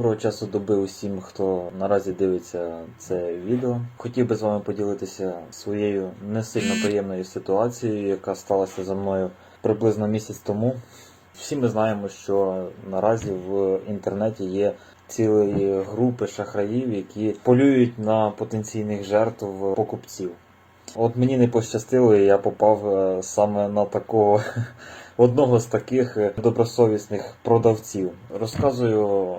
Доброго часу доби усім, хто наразі дивиться це відео. Хотів би з вами поділитися своєю не сильно приємною ситуацією, яка сталася за мною приблизно місяць тому. Всі ми знаємо, що наразі в інтернеті є цілі групи шахраїв, які полюють на потенційних жертв покупців. От мені не пощастило, і я попав е, саме на такого одного з таких добросовісних продавців. Розказую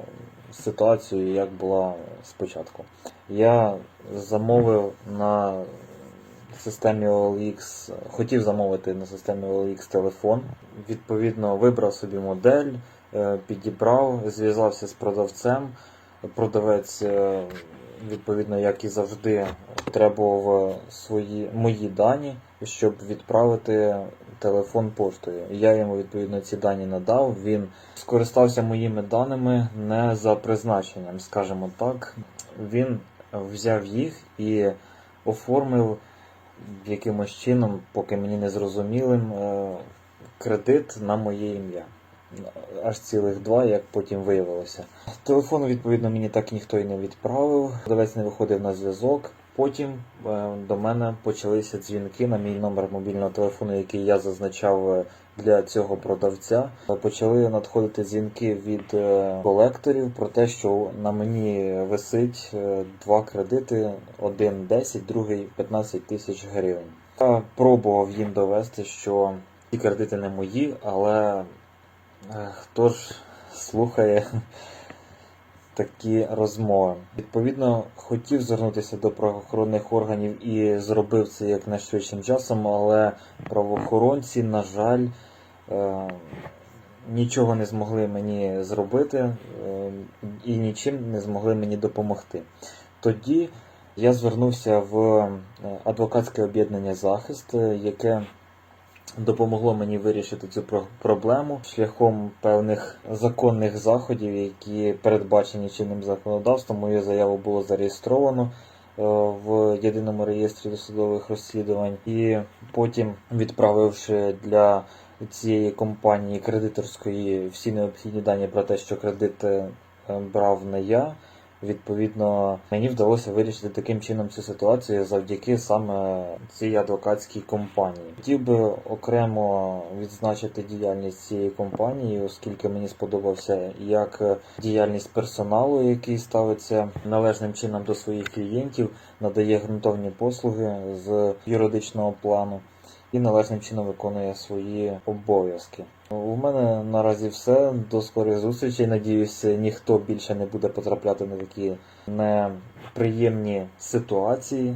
ситуацію, як була спочатку. Я замовив на системі OLX, хотів замовити на системі OLX телефон. Відповідно, вибрав собі модель, е, підібрав, зв'язався з продавцем. Продавець, е, відповідно, як і завжди, требував свої мої дані, щоб відправити телефон поштою. Я йому відповідно ці дані надав. Він скористався моїми даними не за призначенням, скажімо так. Він взяв їх і оформив якимось чином, поки мені не зрозумілим, е, кредит на моє ім'я. Аж цілих два, як потім виявилося. Телефон, відповідно, мені так ніхто і не відправив. Продавець не виходив на зв'язок. Потім е, до мене почалися дзвінки на мій номер мобільного телефону, який я зазначав е, для цього продавця. Е, Почали надходити дзвінки від колекторів про те, що на мені висить два кредити: один 10, другий 15 тисяч гривень. Я пробував їм довести, що ці кредити не мої, але хто ж слухає такі розмови. Відповідно, хотів звернутися до правоохоронних органів і зробив це як найшвидшим часом, але правоохоронці, на жаль, е, нічого не змогли мені зробити е, і нічим не змогли мені допомогти. Тоді я звернувся в е, адвокатське об'єднання захист, яке допомогло мені вирішити цю про- проблему шляхом певних законних заходів, які передбачені чинним законодавством. Мою заяву було зареєстровано е, в єдиному реєстрі досудових розслідувань, і потім, відправивши для цієї компанії кредиторської всі необхідні дані про те, що кредит е, брав не я. Відповідно, мені вдалося вирішити таким чином цю ситуацію завдяки саме цій адвокатській компанії. Хотів би окремо відзначити діяльність цієї компанії, оскільки мені сподобався як діяльність персоналу, який ставиться належним чином до своїх клієнтів, надає ґрунтовні послуги з юридичного плану і належним чином виконує свої обов'язки. У мене наразі все. До скорої зустрічі. Надіюсь, ніхто більше не буде потрапляти на такі неприємні ситуації.